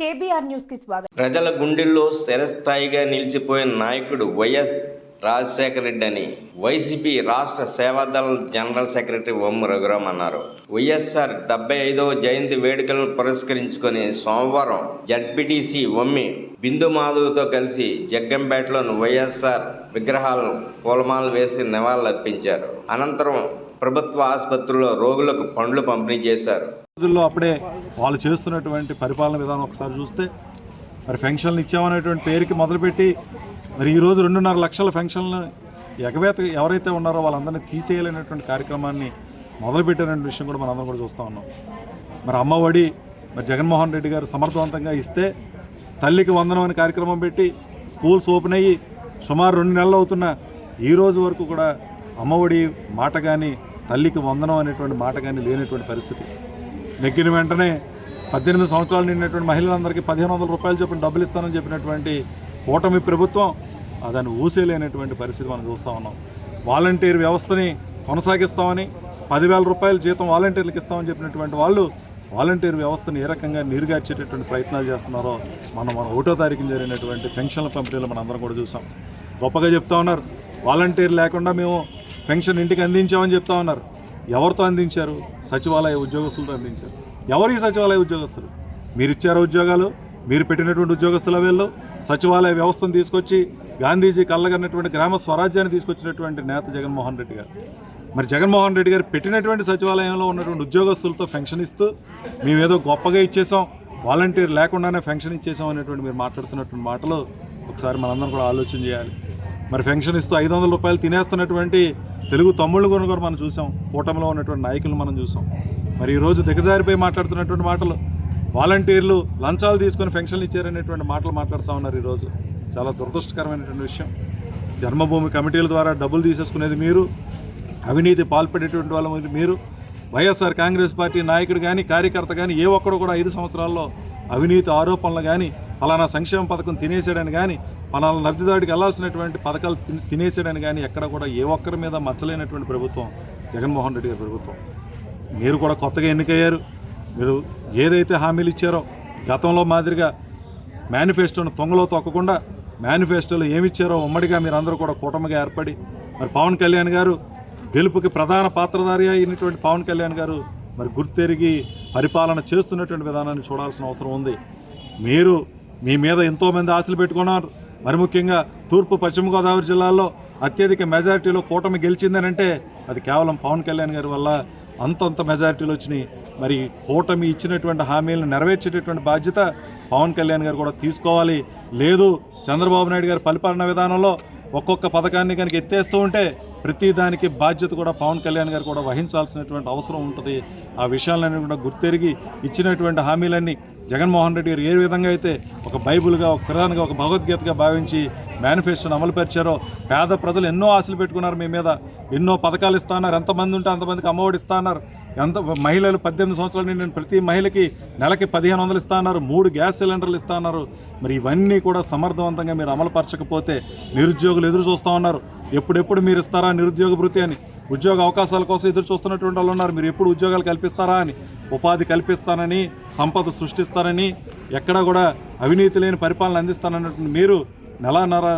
KBR న్యూస్కి స్వాగతం. ప్రజల గుండెల్లో స్థిరస్థాయిగా నిలిచిపోయిన నాయకుడు వైఎస్ రాజశేఖర రెడ్డి అని వైసీపీ రాష్ట్ర సేవాదళ జనరల్ సెక్రటరీ ఒమ్ము రఘురామ్ అన్నారు. వైఎస్ఆర్ డెబ్బై ఐదవ జయంతి వేడుకలను పురస్కరించుకొని సోమవారం జడ్పీటీసీ ఒమ్మి బిందు మాధవ్తో కలిసి జగ్గంపేటలోని వైఎస్ఆర్ విగ్రహాలను పూలమాలలు వేసి నివాళులర్పించారు. అనంతరం ప్రభుత్వ ఆసుపత్రిలో రోగులకు పండ్లు పంపిణీ చేశారు. రోజుల్లో అప్పుడే వాళ్ళు చేస్తున్నటువంటి పరిపాలన విధానం ఒకసారి చూస్తే మరి ఫెన్షన్లు ఇచ్చామనేటువంటి పేరుకి మొదలుపెట్టి మరి ఈరోజు రెండున్నర లక్షల ఫెన్షన్లు ఎగవేత ఎవరైతే ఉన్నారో వాళ్ళందరినీ తీసేయాలనేటువంటి కార్యక్రమాన్ని మొదలుపెట్టినటువంటి విషయం కూడా మనందరం కూడా చూస్తూ ఉన్నాం. మరి అమ్మ ఒడి మరి జగన్మోహన్ రెడ్డి గారు సమర్థవంతంగా ఇస్తే తల్లికి వందనం అనే కార్యక్రమం పెట్టి స్కూల్స్ ఓపెన్ అయ్యి సుమారు రెండు నెలలు అవుతున్న ఈ రోజు వరకు కూడా అమ్మఒడి మాట కానీ తల్లికి వందనం అనేటువంటి మాట కానీ లేనటువంటి పరిస్థితి. నెగ్గిన వెంటనే పద్దెనిమిది సంవత్సరాలు నిండినటువంటి మహిళలందరికీ పదిహేను వందల రూపాయలు చొప్పున డబ్బులు ఇస్తానని చెప్పినటువంటి కూటమి ప్రభుత్వం దాన్ని ఊసేలేనటువంటి పరిస్థితి మనం చూస్తూ ఉన్నాం. వాలంటీర్ వ్యవస్థని కొనసాగిస్తామని పదివేల రూపాయల జీతం వాలంటీర్లకు ఇస్తామని చెప్పినటువంటి వాళ్ళు వాలంటీర్ వ్యవస్థను ఏ రకంగా నీరుగార్చేటటువంటి ప్రయత్నాలు చేస్తున్నారో మనం మన ఒకటో తారీఖున జరిగినటువంటి పెన్షన్ల పంపిణీలో మనం అందరం కూడా చూసాం. గొప్పగా చెప్తా ఉన్నారు వాలంటీర్ లేకుండా మేము పెన్షన్ ఇంటికి అందించామని చెప్తా ఉన్నారు. ఎవరితో అందించారు? సచివాలయ ఉద్యోగస్తులతో అందించారు. ఎవరు ఈ సచివాలయ ఉద్యోగస్తులు? మీరు ఇచ్చారు ఉద్యోగాలు మీరు పెట్టినటువంటి ఉద్యోగస్తుల వీళ్ళు సచివాలయ వ్యవస్థను తీసుకొచ్చి గాంధీజీ కళ్ళగన్నటువంటి గ్రామ స్వరాజ్యాన్ని తీసుకొచ్చినటువంటి నేత జగన్మోహన్ రెడ్డి గారు. మరి జగన్మోహన్ రెడ్డి గారు పెట్టినటువంటి సచివాలయంలో ఉన్నటువంటి ఉద్యోగస్తులతో ఫెన్షన్ ఇస్తూ మేమేదో గొప్పగా ఇచ్చేసాం వాలంటీర్ లేకుండానే పెన్షన్ ఇచ్చేసాం అనేటువంటి మీరు మాట్లాడుతున్నటువంటి మాటలు ఒకసారి మనందరం కూడా ఆలోచన చేయాలి. మరి పెన్షన్ ఇస్తూ ఐదు వందల రూపాయలు తినేస్తున్నటువంటి తెలుగు తమ్ముళ్ళు కూడా కూడా మనం చూసాం. కూటమిలో ఉన్నటువంటి నాయకులు మనం చూసాం. మరి ఈరోజు దిగజారిపోయి మాట్లాడుతున్నటువంటి మాటలు వాలంటీర్లు లంచాలు తీసుకొని పెన్షన్లు ఇచ్చారనేటువంటి మాటలు మాట్లాడుతూ ఉన్నారు ఈరోజు చాలా దురదృష్టకరమైనటువంటి విషయం. జన్మభూమి కమిటీల ద్వారా డబ్బులు తీసేసుకునేది మీరు అవినీతి పాల్పడేటువంటి వాళ్ళ మీద మీరు వైఎస్ఆర్ కాంగ్రెస్ పార్టీ నాయకుడు కానీ కార్యకర్త కానీ ఏ ఒక్కడు కూడా ఐదు సంవత్సరాల్లో అవినీతి ఆరోపణలు కానీ ఫలానా సంక్షేమ పథకం తినేసాడని కానీ ఫలానా లబ్ధిదారుడికి వెళ్ళాల్సినటువంటి పథకాలు తిని- తినేసాడని కానీ ఎక్కడ కూడా ఏ ఒక్కరి మీద మచ్చలేనటువంటి ప్రభుత్వం జగన్మోహన్ రెడ్డి గారి ప్రభుత్వం. మీరు కూడా కొత్తగా ఎన్నికయ్యారు. మీరు ఏదైతే హామీలు ఇచ్చారో గతంలో మాదిరిగా మేనిఫెస్టోను తొంగలో తొక్కకుండా మేనిఫెస్టోలో ఏమిచ్చారో ఉమ్మడిగా మీరందరూ కూడా కూటమిగా ఏర్పడి మరి పవన్ కళ్యాణ్ గారు గెలుపుకి ప్రధాన పాత్రధారి అయినటువంటి పవన్ కళ్యాణ్ గారు మరి గుర్తెరిగి పరిపాలన చేస్తున్నటువంటి విధానాన్ని చూడాల్సిన అవసరం ఉంది. మీరు మీ మీద ఎంతోమంది ఆశలు పెట్టుకున్నారు. మరి ముఖ్యంగా తూర్పు పశ్చిమ గోదావరి జిల్లాల్లో అత్యధిక మెజారిటీలో కూటమి గెలిచిందనంటే అది కేవలం పవన్ కళ్యాణ్ గారి వల్ల అంతంత మెజారిటీలు వచ్చినాయి. మరి కూటమి ఇచ్చినటువంటి హామీలను నెరవేర్చేటటువంటి బాధ్యత పవన్ కళ్యాణ్ గారు కూడా తీసుకోవాలి. లేదు చంద్రబాబు నాయుడు గారి పరిపాలన విధానంలో ఒక్కొక్క పథకాన్ని కనుక ఎత్తేస్తూ ఉంటే ప్రతి దానికి బాధ్యత కూడా పవన్ కళ్యాణ్ గారు కూడా వహించాల్సినటువంటి అవసరం ఉంటుంది. ఆ విషయాలన్నీ కూడా గుర్తెరిగి ఇచ్చినటువంటి హామీలన్నీ జగన్మోహన్ రెడ్డి గారు ఏ విధంగా అయితే ఒక బైబుల్గా ఒక ప్రధానంగా ఒక భగవద్గీతగా భావించి మేనిఫెస్టోను అమలుపరిచారో పేద ప్రజలు ఎన్నో ఆశలు పెట్టుకున్నారు మీ మీద. ఎన్నో పథకాలు ఇస్తున్నారు. ఎంతమంది ఉంటే అంతమందికి అమ్మఒడి ఇస్తున్నారు. ఎంత మహిళలు పద్దెనిమిది సంవత్సరాలు నిండిన ప్రతి మహిళకి నెలకి పదిహేను వందలు ఇస్తున్నారు. మూడు గ్యాస్ సిలిండర్లు ఇస్తున్నారు. మరి ఇవన్నీ కూడా సమర్థవంతంగా మీరు అమలుపరచకపోతే నిరుద్యోగులు ఎదురు చూస్తూ ఉన్నారు. ఎప్పుడెప్పుడు మీరు ఇస్తారా నిరుద్యోగ భృతి అని? ఉద్యోగ అవకాశాల కోసం ఎదురు చూస్తున్నటువంటి వాళ్ళు ఉన్నారు. మీరు ఎప్పుడు ఉద్యోగాలు కల్పిస్తారా అని ఉపాధి కల్పిస్తానని సంపద సృష్టిస్తారని ఎక్కడా కూడా అవినీతి లేని పరిపాలన అందిస్తానన్నటువంటి మీరు నెలన్నర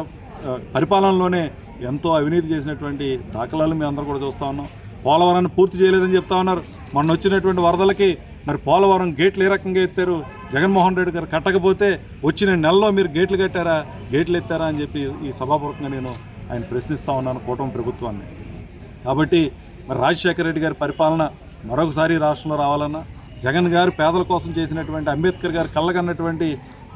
పరిపాలనలోనే ఎంతో అవినీతి చేసినటువంటి దాఖలాలు మేము అందరూ కూడా చూస్తూ ఉన్నాం. పోలవరాన్ని పూర్తి చేయలేదని చెప్తా ఉన్నారు. మొన్న వచ్చినటువంటి వరదలకి మరి పోలవరం గేట్లు ఏ రకంగా ఎత్తారు? జగన్మోహన్ రెడ్డి గారు కట్టకపోతే వచ్చిన నెలలో మీరు గేట్లు కట్టారా? గేట్లు ఎత్తారా అని చెప్పి ఈ సభాపూర్వకంగా నేను ఆయన ప్రశ్నిస్తూ ఉన్నాను కూటమి ప్రభుత్వాన్ని. కాబట్టి మరి రాజశేఖర రెడ్డి గారి పరిపాలన మరొకసారి రాష్ట్రంలో రావాలన్నా జగన్ గారు పేదల కోసం చేసినటువంటి అంబేద్కర్ గారు కళ్ళకన్నటువంటి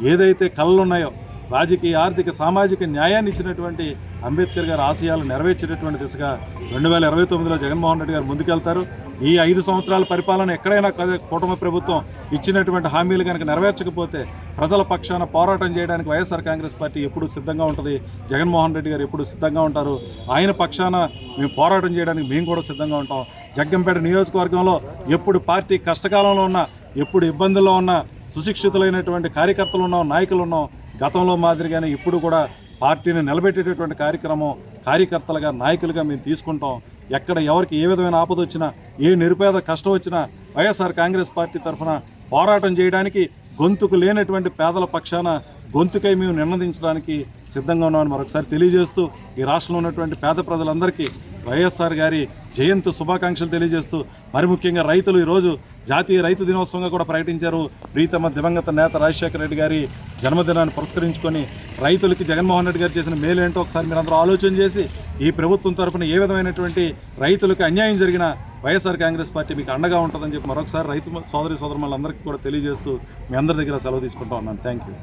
ఏదైతే కళ్ళు ఉన్నాయో రాజకీయ ఆర్థిక సామాజిక న్యాయాన్ని ఇచ్చినటువంటి అంబేద్కర్ గారి ఆశయాలు నెరవేర్చేటటువంటి దిశగా రెండు వేల ఇరవై తొమ్మిదిలో జగన్మోహన్ రెడ్డి గారు ముందుకెళ్తారు. ఈ ఐదు సంవత్సరాల పరిపాలన ఎక్కడైనా కదే- కూటమి ప్రభుత్వం ఇచ్చినటువంటి హామీలు కనుక నెరవేర్చకపోతే ప్రజల పక్షాన పోరాటం చేయడానికి వైఎస్ఆర్ కాంగ్రెస్ పార్టీ ఎప్పుడు సిద్ధంగా ఉంటుంది. జగన్మోహన్ రెడ్డి గారు ఎప్పుడు సిద్ధంగా ఉంటారు. ఆయన పక్షాన మేము పోరాటం చేయడానికి మేము కూడా సిద్ధంగా ఉంటాం. జగ్గంపేట నియోజకవర్గంలో ఎప్పుడు పార్టీ కష్టకాలంలో ఉన్నా ఎప్పుడు ఇబ్బందుల్లో ఉన్నా సుశిక్షితులైనటువంటి కార్యకర్తలు ఉన్నాం నాయకులు ఉన్నాం. గతంలో మాదిరిగానే ఇప్పుడు కూడా పార్టీని నిలబెట్టేటటువంటి కార్యక్రమం కార్యకర్తలుగా నాయకులుగా మేము తీసుకుంటాం. ఎక్కడ ఎవరికి ఏ విధమైన ఆపద వచ్చినా ఏ నిరుపేద కష్టం వచ్చినా వైఎస్ఆర్ కాంగ్రెస్ పార్టీ తరఫున పోరాటం చేయడానికి గొంతుకు లేనటువంటి పేదల పక్షాన గొంతుకై మేము నిర్ణయించడానికి సిద్ధంగా ఉన్నామని మరొకసారి తెలియజేస్తూ ఈ రాష్ట్రంలో ఉన్నటువంటి పేద ప్రజలందరికీ వైఎస్ఆర్ గారి జయంతి శుభాకాంక్షలు తెలియజేస్తూ మరి ముఖ్యంగా రైతులు ఈరోజు జాతీయ రైతు దినోత్సవంగా కూడా ప్రకటించారు. ప్రీతమ దివంగత నేత రాజశేఖర రెడ్డి గారి జన్మదినాన్ని పురస్కరించుకొని రైతులకి జగన్మోహన్ రెడ్డి గారు చేసిన మేలు ఏంటో ఒకసారి మీరు ఆలోచన చేసి ఈ ప్రభుత్వం తరఫున ఏ విధమైనటువంటి రైతులకు అన్యాయం జరిగిన వైఎస్ఆర్ కాంగ్రెస్ పార్టీ మీకు అండగా ఉంటుందని చెప్పి మరొకసారి రైతు సోదరి సోదరులందరికీ కూడా తెలియజేస్తూ మీ అందరి దగ్గర సెలవు తీసుకుంటా ఉన్నాను. Thank you